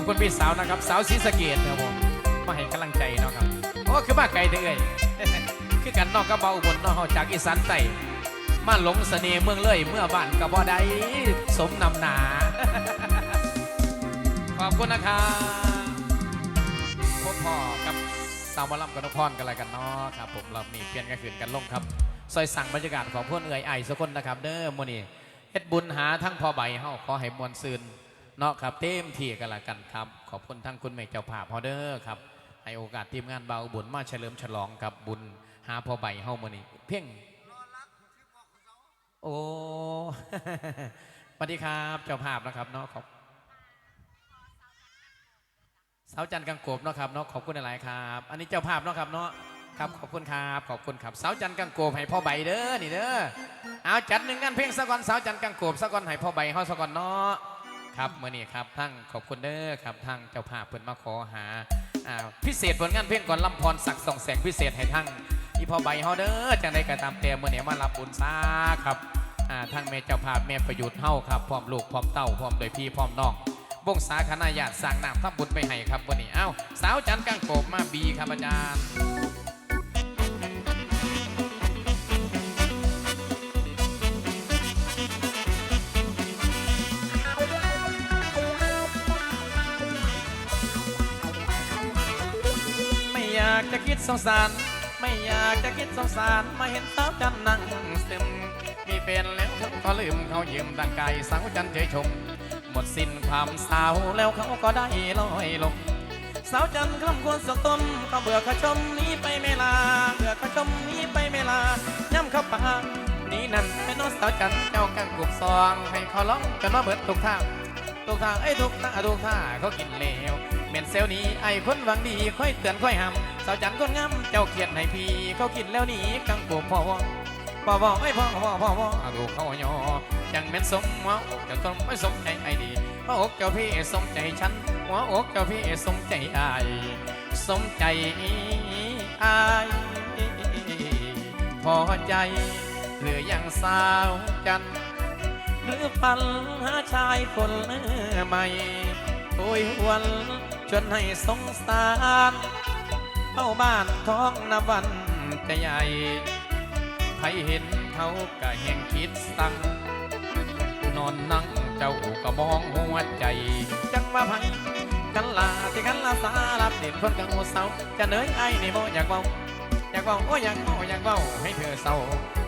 อบคุณพี่สาวนะครับ สาวศรีสะเกดครับผมมาให้กำลังใจเนาะครับโอ้คือมาไกลเด้อยคือกันนอกกระเบาอุบลนาะเฮาจากอีสานใต้มาหลงเสน่ห์เมืองเลยเมื่อบ้านกระบ่ได้สมนำหนา ขอบคุณนะครับพบพ่อกับสาวมอลำกับนกพรกันอะไรกันเนาะครับผมเรามีเปลี่ยนกันคืนกันลงครับซอยสั่งบรรยากาศของเพื่อนเอ่ยไอสกคนนะครับ เด้อมื้อนี้เฮ็ดบุญหาทั้งพอใบเฮาขอให้มวลซืน เนาะครับเต็มที่กันละกันครับ ขอบคุณทั้งคุณแม่เจ้าภาพเฮาเด้อครับให้โอกาสทีมงานเบาบุญมาเฉลิมฉลองกับบุญหาพอใบเฮามือนี้เพ่งโอ้สวัสดีครับเจ้าภาพนะครับเนาะขอบสาวจันทร์กังโกบเนาะครับเนาะขอบคุณหลายครับ อันนี้เจ้าภาพเนาะครับเนาะครับขอบคุณครับขอบคุณครับสาวจันทร์กังโกบให้พ่อใบเด้อนี่เด้อเอาจัดหนึ่งงานเพลงสักก่อนสาวจันทร์กังโกบสักก่อนให้พ่อใบเฮาสักก่อนเนาะ ครับเมื่อนี้ครับทั้งขอบคุณเด้อครับทั้งเจ้าภาพเพิ่นมาขอหาอ่าพิเศษผลงานเพลงก่อนลำพรศักดิ์ส่องแสงพิเศษให้ทั้งอีพ่อใบเฮาเด้อจังได้กระตามแต่เมื่อนี้มารับบุญซาครับอ่าทั้งแม่เจ้าภาพแม่ประยุทธ์เฮาครับพร้อมลูกพร้อมเต้าพร้อมโดยพี่พร้อมน้องวงสาคณะญาติสร้างน้ำทำบุญไปให้ครับวันนี้เอ้าสาวจันทร์กังโกบมาบีครับอาจารย์ สงสาร ไม่อยากจะคิดสงสารมาเห็นสาวจันนั่งซึมมีเป็นแล้วก็ลืมเขายืมดังไกลสาวจันเฉยชม หมดสิ้นความสาวแล้วเขาก็ได้ลอยลงสาวจันทร์คำควรสกตมก็เบื่อเขาชมนี้ไปไม่ลาเบื่อเขาชมนี้ไปไม่ลาย่ำเข้าปากนี่นั่นเป็นน้องสาวจันเจ้ากังกุบซองให้เขาร้องจนว่าเบิดทุกทางทุกทางไอ้ทุกหน้าทุกท่าเขากินเลวเมนเซลนี้ไอ้คนหวังดีค่อยเตือนค่อยห้ำ สาวจันทร์คนงามเจ้าเขียนให้พี่เขากินแล้วหนีกังกุบพ่อวองพ่อวงไอ้พ่อพ่อพ่อวองเอดูเขายอจังเม็นสมว่าอกเจ้าต้องไม่สมใจไอ้ดีหัวอกเจ้าพี่สมใจฉันหัวอกเจ้าพี่สมใจไอ้สมใจไอ้พอใจหรือยังสาวจันทร์หรือฝันหาชายคนใหม่โอยหวนจนให้สงสาร เข้าบ้านท้องนาวันจะใหญ่ ใครเห็นเขาก็แห่งคิดสั่งนอนนั่งเจ้าก็มองหัวใจ จังว่าไผกันลาที่กันลาสารับเด่นคนกังวลเศร้าจะเนยไอ้นี่บ่อยากเบาอยากเบาโอ้อยากเบาอยากเบาให้เธอเศร้า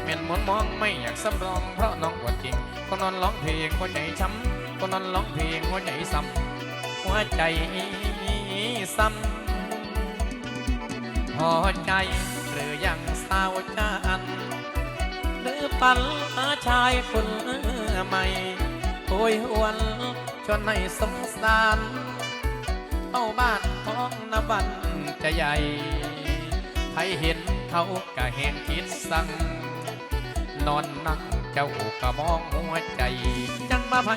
เม่นมนมองไม่อยากสำรองเพราะน้องปวดจริงคนนอนร้องเพลงหัวใจช้ำคนนอนร้องเพลงหัวใจซ้ำหัวใจซ้ำ อใจ หรือยังสาวจันหรือปันหาชายคนใหม่โอยหวนชวนให้สงสารเอาบ้านท้องนบันจะใหญ่ใครเห็นเขาก็แหงคิดสั่ง นอนนั่งเจ้าก็มองหัวใจ จังมาไผ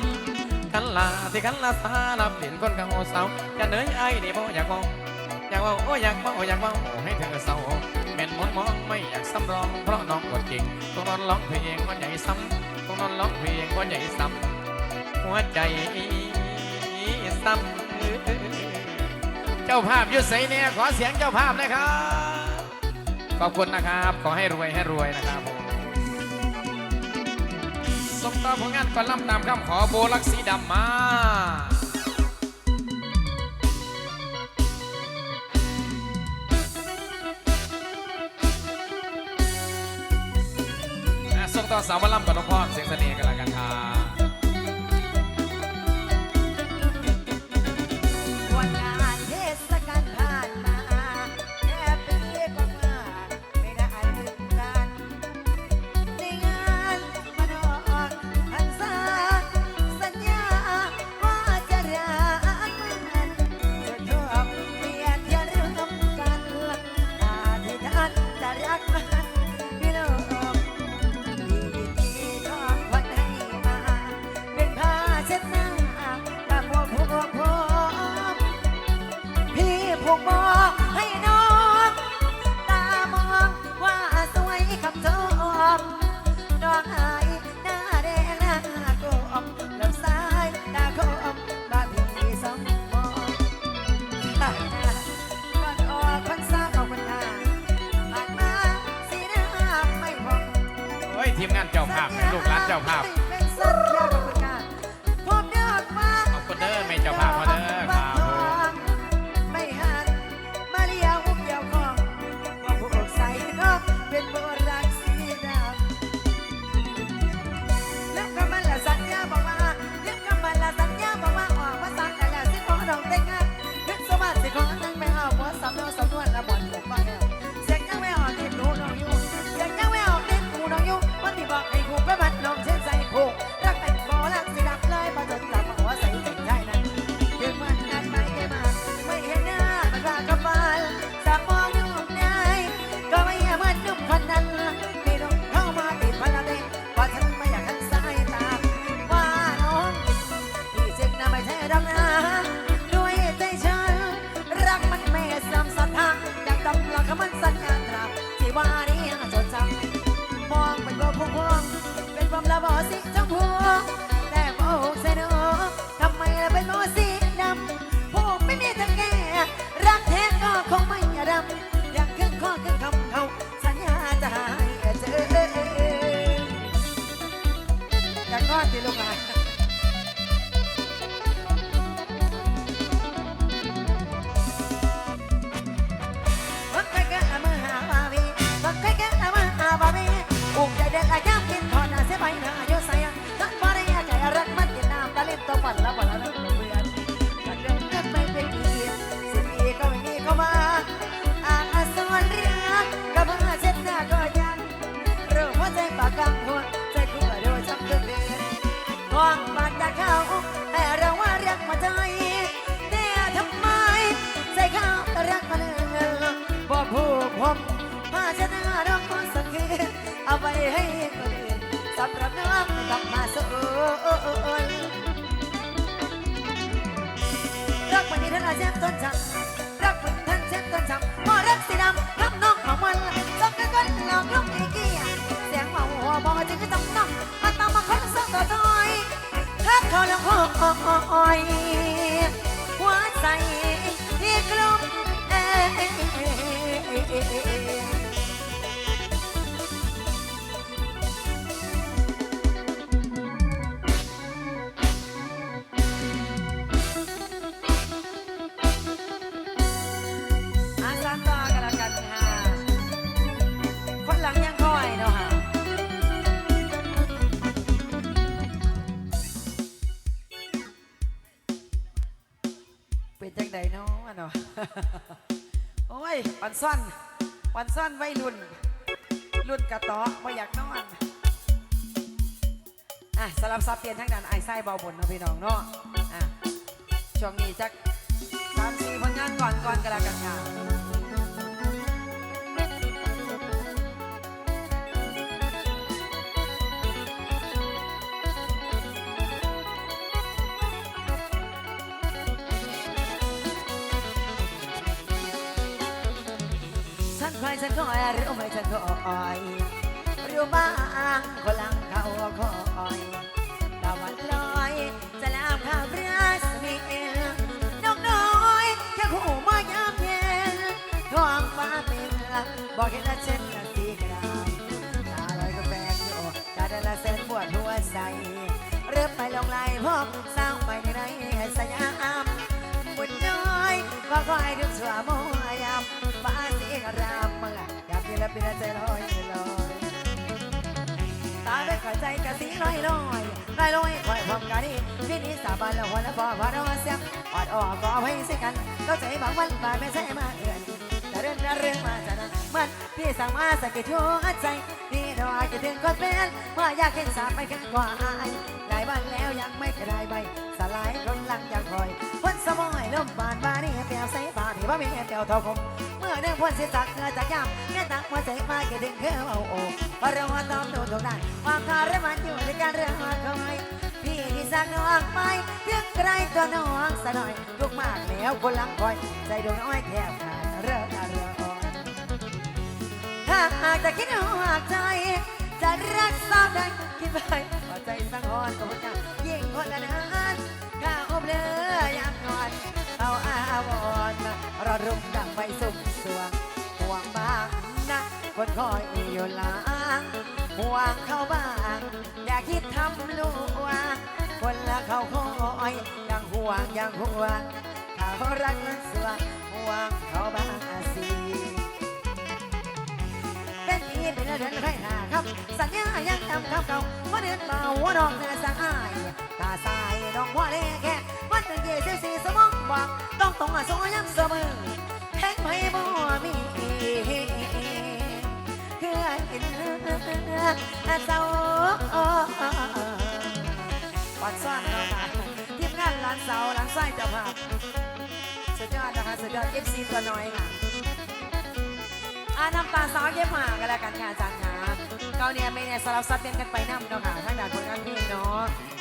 กันลาที่กันลาสาลับเด่นคนกังโอเสาจะเนยไอ้นี่บ่อยากบอก อยากบอกโอ้อยากบอกอยากบอกให้เธอเศร้าเม่นมนมองไม่อยากสำรองเพราะน้องกดจริงต้องนอนร้องเพลงหัวใจซ้ำต้องนอนร้องเพลงหัวใจซ้ำหัวใจซ้ำเจ้าภาพยุดใสเนี่ยขอเสียงเจ้าภาพนะครับขอบคุณนะครับ ขอให้รวยให้รวยนะครับผมสมต่อผลงานก่อนล่ำตามคำขอโบลักสีดำมา ก็สาวมาล่ำกับน้องพ่อเสียงเสน่ห์กัน จ้าภาพ รักมันนี้ท่านอาเจ็บต้นช้ำรักมันท่านเจ็บต้นช้ำพอรักสีดำทำน้องของมันต้องกันก้นหลอกลูกไอ้เกี้ยเสียงเมาหัวบอกจึงจะต้องน้องมาต้องมาคนสักต่อถอยทักเขาแล้วคอยหัวใจที่กลุ่มเอ้อ ซ่อนวันซ่อนไว้รุ่น รุ่นกระต่อไม่อยากนอนอะสลับซับเปลี่ยนทั้งด้านไอ้ไส้เบาบนเนาะพี่น้องเนาะอะช่วงนี้จักสามสี่ผลงานก่อนก่อนกันแล้วกันค่ะ ฉันคอยฉันคอยรู้ไหมฉันคอยรู้บ้างคนหลังเขาคอยตะวันลอยจะลามข้าวเรือสมิเอลนกน้อยแค่คู่มายามเย็นท้องฟ้าเป็นบอกเห็นละเช่นละสีกระดาษตาลอยก็แฟนอยู่ตาเดละเส้นปวดหัวใจเริ่มไปลงไหลพบสร้างไปในไหนให้สยามบุญน้อยก็คอยถึงสัวโมย เป็นใจลอยลอยตาได้ขอยใจกะสีลอยลอยลอยลอยคอยพร้อมกันนี่พี่นี้สาบานแล้วหัวแล้วพอพอราเสียงอดออกก็ให้สิกันก็ใจบางวันบานไม่ใช่มาเอื่อนแต่เรื่องนั้นเรื่องมาจากนั้นมันพี่สั่งมาสะกิดหัวใจพี่ดอกคิดถึงคนเป็นเมื่ออยากเห็นสาบไม่แค่กว่าอายหลายวันแล้วยังไม่กระไดใบ สลายกำลังอยากคอยพ้นสมอยลมบานบานี่เปียวใส่บาที่ว่ามีเปียวเท่าคมเมื่อเรื่องพ้นสิจักเงาจากยามแค่ตักหัวใจมาแค่ดึงคือเอาโอ้พอเราตอมโดนตรงนั้นความคารมันอยู่ในการเรื่องมาคอยพี่ที่สั่งน้องไปเพียงไกลตัวน้องสะหน่อยลูกมากแล้วคนหลังคอยใจดวงน้อยแทบขาดเรื่องเรื่องอ่อนถ้าหากจะคิดหักใจจะรักสาวใดคิดไปว่าใจสังหรณ์กับคนยิ่งคนละนั้นข้าว เบลอยามนอนเอาอาวรณ์ระรุมดังไฟสุกสวงห่วงบ้างนะคนคอยอยู่หลังห่วงเขาบ้าง อย่าคิดทำลูกวางคนละเขาคอยยังห่วงยังห่วงเขารักนั้นสวงห่วงเขาบ้างสิเป็นปีเป็นเดือนค่อยหาครับ สัญญายังจำคำเก่าว่าเดือนเบาว่าดอกเนื้อสายตาสายดอกว่าเล่แค่ วันตั้งเยี่สิบสี่สมองบอกต้องตรงอะสองยังเสมอแห้งไม่บ่มีคือกินเศร้าปัดซ่อนเรามาทีมงานร้านเสาร้านไส้จ้าภาสุดยอดนะคะสุดยอดเอฟซีตัวน้อยค่ะอาน้ำตาสาวเย็บมากันแล้วกันค่ะอาจารย์ค่ะเกาเนี่ยไม่เนี่ยสลับซับเป็นกันไปน้ำเนาะค่ะทางด่านผลงานเพลงเนาะ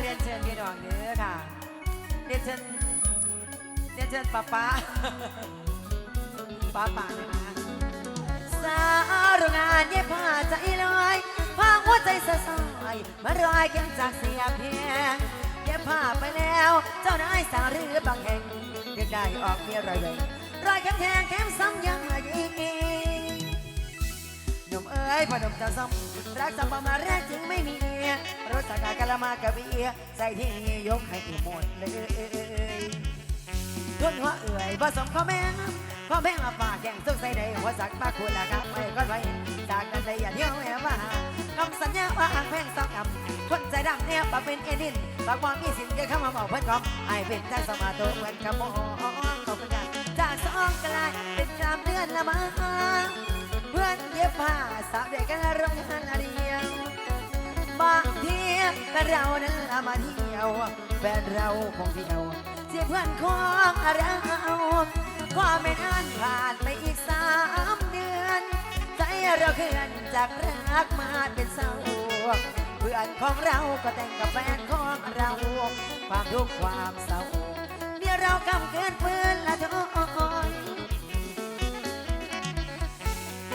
เรียนเชิญพี่น้องเนื้อค่ะ เรียนเชิญเรียนเชิญป้าป้าป้าป้านะคะสาวโรงงานเย็บผ้าใจลอยพางหัวใจสะสายมารอยเก็บจากเสียเพียงเย็บผ้าไปแล้ว เจ้านายสาวหรือบางแห่งเรียกได้ออกเมียรอยเวงรอยแข็งแทงแข็มซ้ำยังยิงหนุ่มเอ้ ยพอหนุ่มจะซ้ำรักสัมปมาแรกจึงไม่มีรถสากากะละมากะเบียใส่ที่ยกให้หมดเลยทุนหัวเอื่อยผสมข้าวแม่ข้าวแม่มาปากแกงสุกใส่ใดหัวสักมาคุณละครับไม่ก็ไว้จากกันใดอย่าเที่ยวแม่ว่าคำสัญญาว่าหางแพงสองคำคนใจดำเนี่ยปาเป็นเอดินปากว่ามีสินเกเข้ามาบอกเพื่อนกองไอเป็นใจสมาตัวเหมือนกับโมเขาเป็นกันจากสองกลายเป็นกรามเดือนละมา เพื่อนเย็บผ้าสาวเด็กกันโรงงานเดียวบางทีก็เรานั้นละมาเที่ยวแฟนเราคงเที่ยวเสียเพื่อนของเราก็ไม่นานผ่านไปอีกสามเดือน ใจเราเคลื่อนจากรักมาเป็นเศร้าเพื่อนของเราก็แต่งกับแฟนของเรา ความทุกข์ความเศร้าเดี๋ยวเรากำเกินปืนละทุก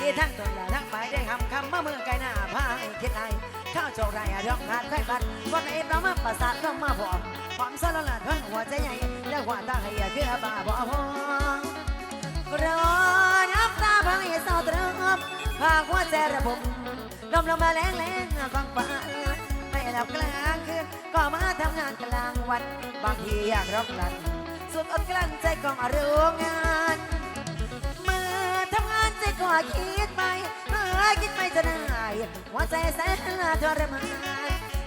ที่ทั้งตนและทั้งฝ่ายได้คำคำมาเมื่อไกลหน้าพาคิดไอข้าวโจกไรอะร้องงานค่อยบันวันไหนเรามาประสาทเรามาบอกความสารละทั้งหัวใจใหญ่และหัวตาให้เพื่อบ้าบ่พองรอนับตาพังให้เศร้าตรมพาหัวใจระบมลมลงมาแรงแรงฟังป่าไม่หลับกลางคืนก็มาทำงานกลางวัน บางทีอยากร้องกลั่นสุดอดกลั้นใจกองอารมณ์งาน ก็คิดไปเมื่อคิดไปจะได้หัวใจแสนทรมาน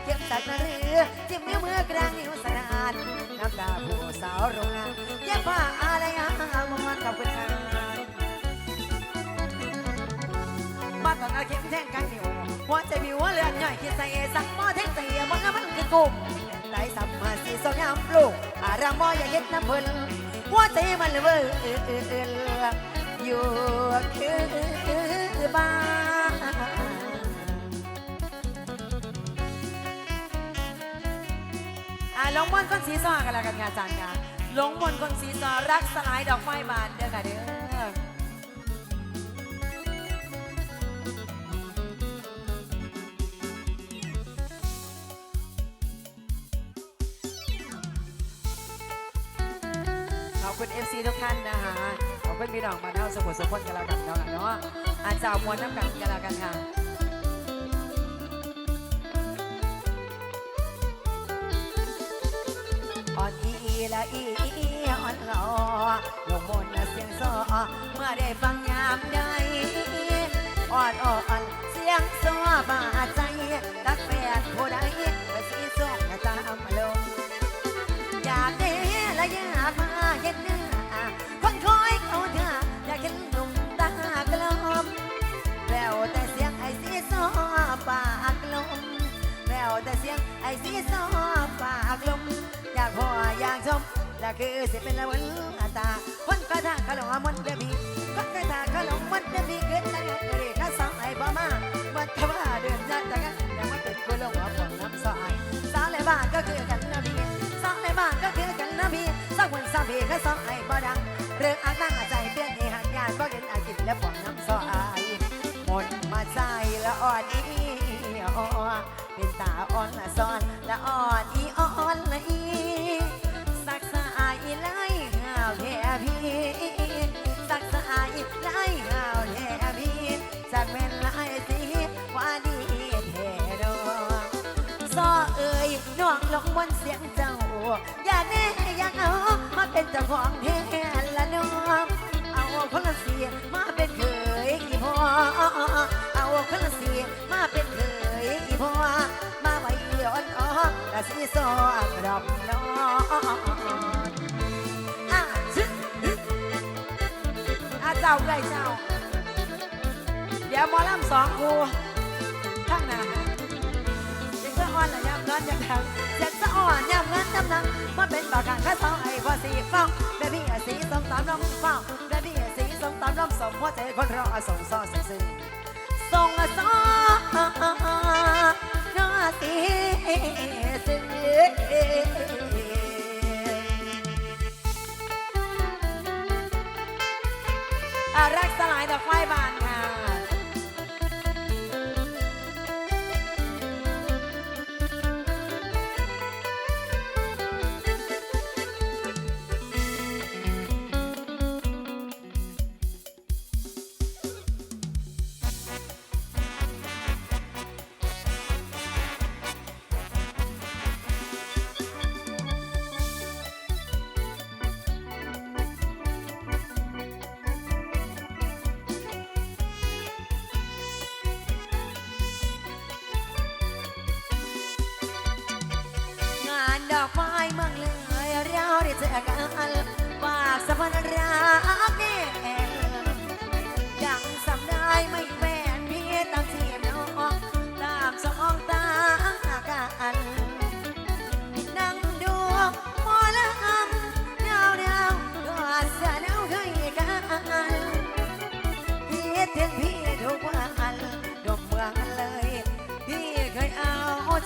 เก็บตักนาเรือจิ้มนิ้วมือกลางนิ้วสนานน้ำตาผู้สาวโรงงานเย็บผ้าอะไรอะมอนกับคุณงานมาตอนอาเข็มแท่งกันนิ้วหัวใจมีหัวเลือดย่อยคิดใส่สักหม้อแท่งใส่มันก็มันคือกลุ่มได้สัมมาสีสองยามปลูกอารามบ่อย่าเย็ดน้ำเพิ่นหัวใจมันเวออ ยู่คือบ้าอ่าลงมนคนสีซอกันแล้วกันงานจานงานลงมนคนสีซอรักสลายดอกไม้บานเด้อค่ะเด้อ พี่น้องมาเท่าสมุทรสมพลกันแล้วกันเนาะค่ะเนาะอาจารย์มวลน้ำกันกันแล้วกันค่ะอ่อนอีละอีอ่อนหลอลงมนเสียงซอเมื่อได้ฟังยามใดอ่อนอ่อนเสียงซอบาดใจรักแฟนผู้ใดก็สีส่งตามล ไอ้สีซอปากลมอยากพออยากชมและคือสิเป็นละวันตาคนกระทาขลงมันเดบีคนกระทาขลงมันเดบีเกิดตั้งแต่เด็กข้าสาวไอ้บ่มาวัดทว่าเดินจากแต่กันยังมาเป็นกุลงหัวผมน้ำซอยสาวในบ้านก็คือกันนะพี่สาวในบ้านก็คือกันนะพี่สักวันสาวพี่ก็สาวไอ้บ่ดังเรื่องอาตั้งใจเปลี่ยนให้หันงานก็เห็นอากินและผมน้ำซอยหมดมาใจละอ่อนอีอ่อเป็นตา อนละซอนละอ่อนอีอ่อนละอีสักสะอาอีไล่ห่าวแท่พี่สักสะอาอีไล่ห่าวแท่พี่จากเม่นไล่สิว่าดีแท่ดอกซอเอ่ยน้องลงบนเสียงเจ้า อย่าแน่อย่าเอามาเป็นเจ้าของแท่ละน้องเอาคนละเสียมาเป็นเคยกี่พอเอาคนละเสียมาเป็นเคย กะสีซอกดอกน้องอะชึอะเจ้าไกลเจ้า เดี๋ยวหมอลำสองครูข้างหน้าเด็กสะอ่อนละยำเงินยำทางเด็กสะอ่อนยำเงินยำนังมาเป็นปากกางข้าสองไอ้พ่อสีฟ้องเบบี้สีส้มตำน้ำฟ้องเบบี้สีส้มตำน้ำสมหัวใจคนรอส่งซ้อซึ้งซึ้งส่งซ้อ อสีรักสลายดอกไม้บาน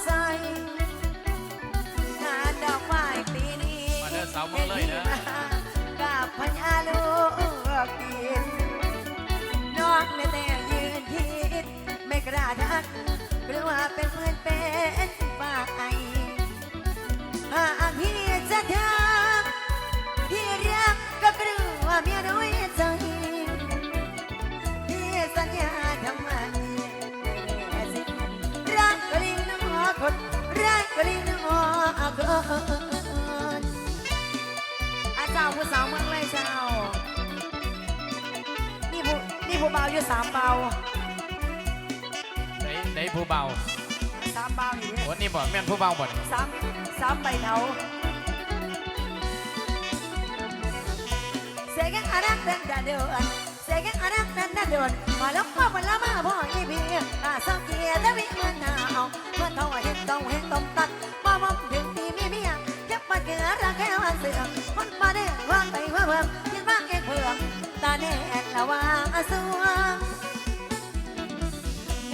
ใจ งานดอกไม้ปีนี้มาเด้อสาวเมืองเลยเด้อกับพญาลูกดินน้องในแต่ยืนคิดไม่กล้าทักกลัวเป็นเพื่อนเป็นฝ่ายหากพี่จะทำพี่รักก็กลัวเมียน้อย รักก็ลิงน้อคนอาเจ้าผู้สาวเมืองเลยเจ้า นี่ผู้นี่ผู้เบาอยู่สามเบาไหนไหนผู้เบาสามเบาอย่างนี้โอ้นี่บอกแม่นผู้เบาบ่นสามสามใบเถาเสกอารักดันดาเดิน เสกอารักดันดาเดินมาแล้วพ่อมาแล้วมาพ่ออีพีอาสังเกียร์แต่วิ่งเงินหนาวเมื่อเขาเห็นต้องเห็นต้มตัดมาบ่มถึงปีมีเมียเก็บมาเกลือรักแค่วันเสือคนมาเด้อวางไปว่าเพิ่มคิดว่าแกเพื่อตาแน่ละว่าสวง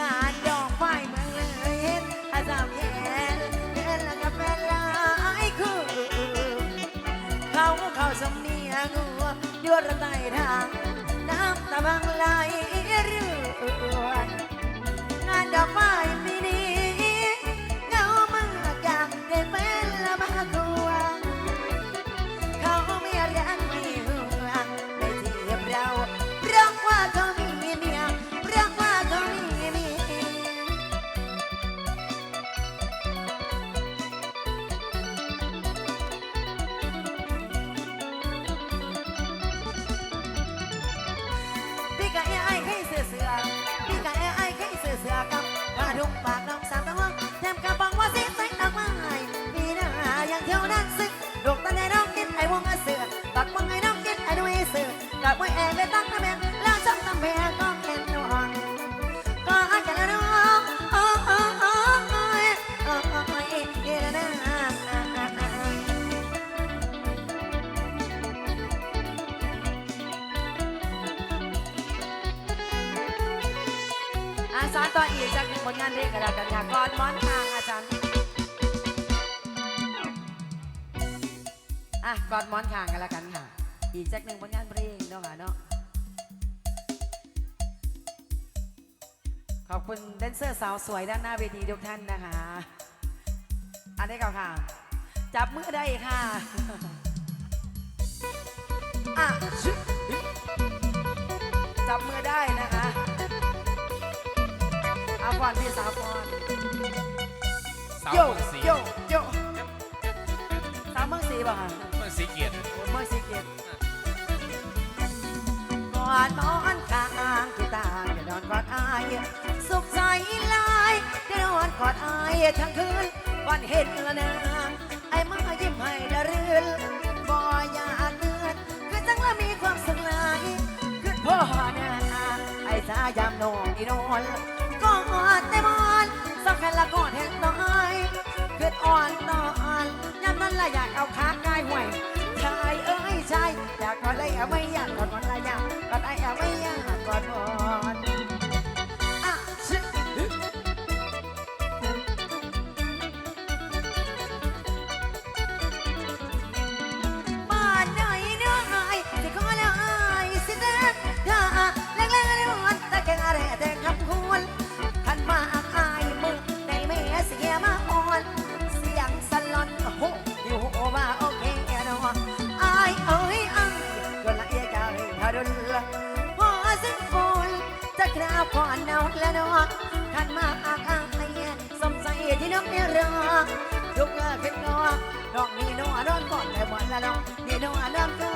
งานดอกไฟเมืองเลยเห็นอาจารย์แย่เห็นแล้วก็เป็นหลายคือเขาเขาสำเนียงหัวยวดไตทาง น้ำตาบังไหลเรื่อยงานดอกไม้ปี อาสารต่ออีกจากหนึ่งผลงานเพลงกระดาษกันยากรม้อนทางอาจารย์อะกอดม้อนทางกันแล้วกันค่ะ อีกจากหนึ่งผลงานเพลงเนาะค่ะเนาะขอบคุณแดนเซอร์สาวสวยด้านหน้าเวทีทุกท่านนะคะ อันนี้ก่อนค่ะ จับมือได้ค่ะอะจับมือได้นะคะาก่อนพี่สาวก่อนสาวโยเมืองศรีโยโยสีบ่ค่ะเมืองสีเกียรติเมืองสีเกียรติก่อนนอนกลางคือต่างจะนอนกอดอายสุขใจหลายได้นอนกอดอายทั้งคืนวันเห็นละนางไอ้มายิ้มให้ดารื่นบ่อยากเลือนคือจังละมีความสุขหลายคือพ่อนาไอ้สายามนอนอีนอนกอ ดแต่มอนสำคัญละกอดแห่งน้อยเกิดอ่อนนอนยามนั้นละอยากเอาขากายห่วยชายเอ้ยชายอยากกอดเลยเอาไม่อยากกอดกอดละอยากกอดไอ้เอาไม่อยากกอด เป็นนอนน้องนี่น้องนอนก่อนแต่หมดละน้องนี่น้องนอนก่อน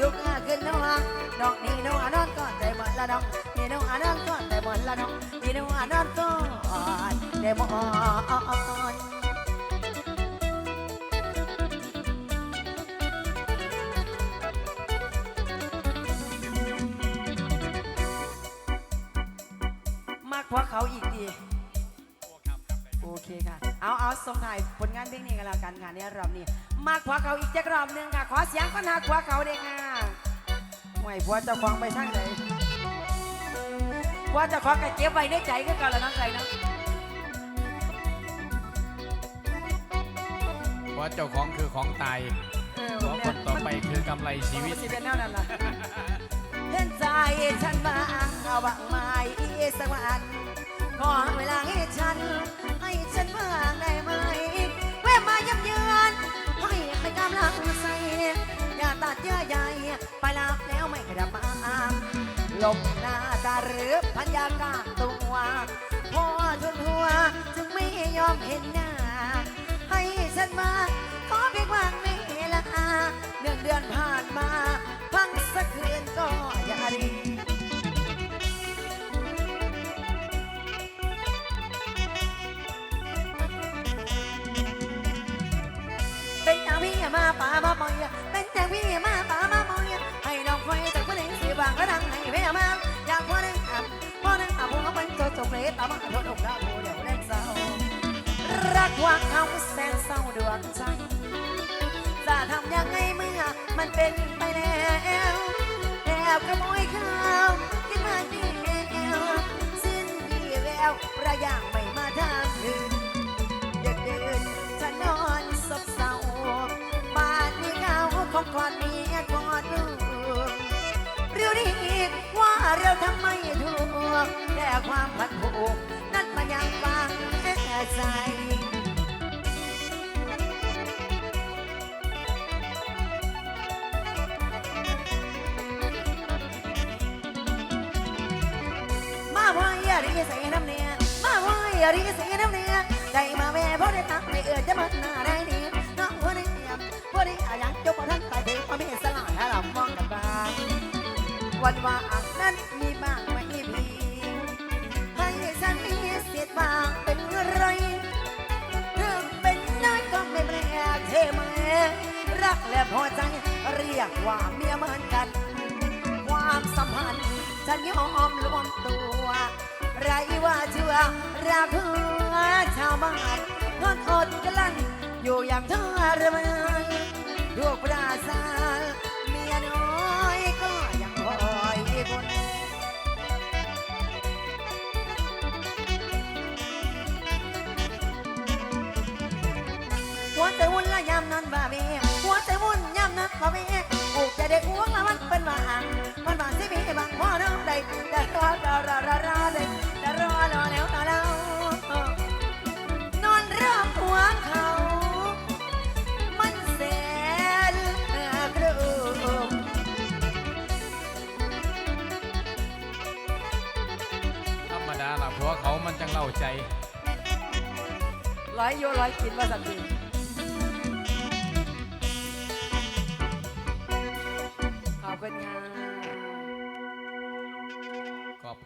ทุกข์ขึ้นน้องน้องนี่น้องอนอนก่อนแต่หมดละน้องนี่น้องอนอนก่อนแต่หมดละน้องนี่น้องอนอนก่อนแต่หมดมากกว่าเขาอีกดีโอเคค่ะ เอาเอาส่งถ่ายผลงานเพลงนี้กันแล้วกันค่ะในรอบนี้ มากกว่าเขาอีกจักรอบหนึงค่ะ ขอเสียงกันหากว่าเขาเด้งค่ะ วยผัวเจ้าของไปทางไหนผัวเจ้าของก็เก็บไว้ในใจก็กันแล้วน้องใจเนาะเพราะเจ้าของคือของตายเออเพราะคนต่อไปคือกำไรชีวิต มันสิเป็นแนวนั้นล่ะ เห็นใจฉันบ้างเอาบ้างไหมสักวันขอเวลาให้ฉัน ให้ฉันบ้างได้ไหมแวะมายับเยือนให้เป็นกำลังใจอย่า ตัดเยื่อใยไปรับแล้วไม่กระมาลมหน้าตาหรือพันยากาตัวพอจนหัวจึงไม่ยอมเห็นหน้า ให้ฉันมาขอเพียงว่างเวละอาเดือนเดือนผ่านมาพังสักคืนก็อย่าดีเป็นอางพี่มาป่ามาปอยเป็ เขาเป็นโจโจเปรตามาโดนอกดาวเดี๋ยวเล่นเศร้ารักว่าเขาแสนเศร้าดวงใจจะทำยังไงเมื่อมันเป็นไปแล้วแอบขโมยข้าวกินมาเดียวสิ้นดีแววระย่างไม่มาทางคืนเด็กเดินฉันอนซบเศร้าบ้านนี้เขาของกอดเมียกอดลูกเรียวนี้ว่าเราทำไมถูก แต่ความพันผูกนั้นมันยังฟังแค่ใจมาว่าอย่ารีเสียน้ำเนี่ยมาว่าอย่ารีเสียน้ำเนี่ยได้มาแม่พ่อได้ตักไม่เอื้อจะมันหน้าได้ดีน้องพ่อได้เนี่ยพ่อได้อายังจบมาทั้งไปเด็กมาไม่เห็นสลายถ้าเรามองกันบ้างวันว่า สิทธิ์บ้างเป็นไรเรื่อเป็นน้อยก็ไม่แปลกเทมรักและพอใจเรียกว่าเมียเหมือนกัน ความสัมพันธ์ฉันยอมรวมตัว ไรว่าเชื่อรักเพื่อชาวบ้านทนอดกลั้นอยู่อย่างเธอระเมยลูกปราศาส เนาะได้แต่รรอรอรอรอได้แต่รอรอแล้วรอแล้วนอนรอบหัวเขา มันแสนกระอุกธรรมดาล่ะเขามันจังเล่าใจ ร้อยโยร้อยกินว่าสันติ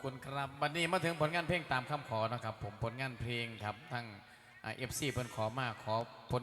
คุณครับวันนี้มาถึงผลงานเพลงตามคำขอนะครับ ผมผลงานเพลงครับทั้งเอฟซีเพิ่นขอมาขอผลงาน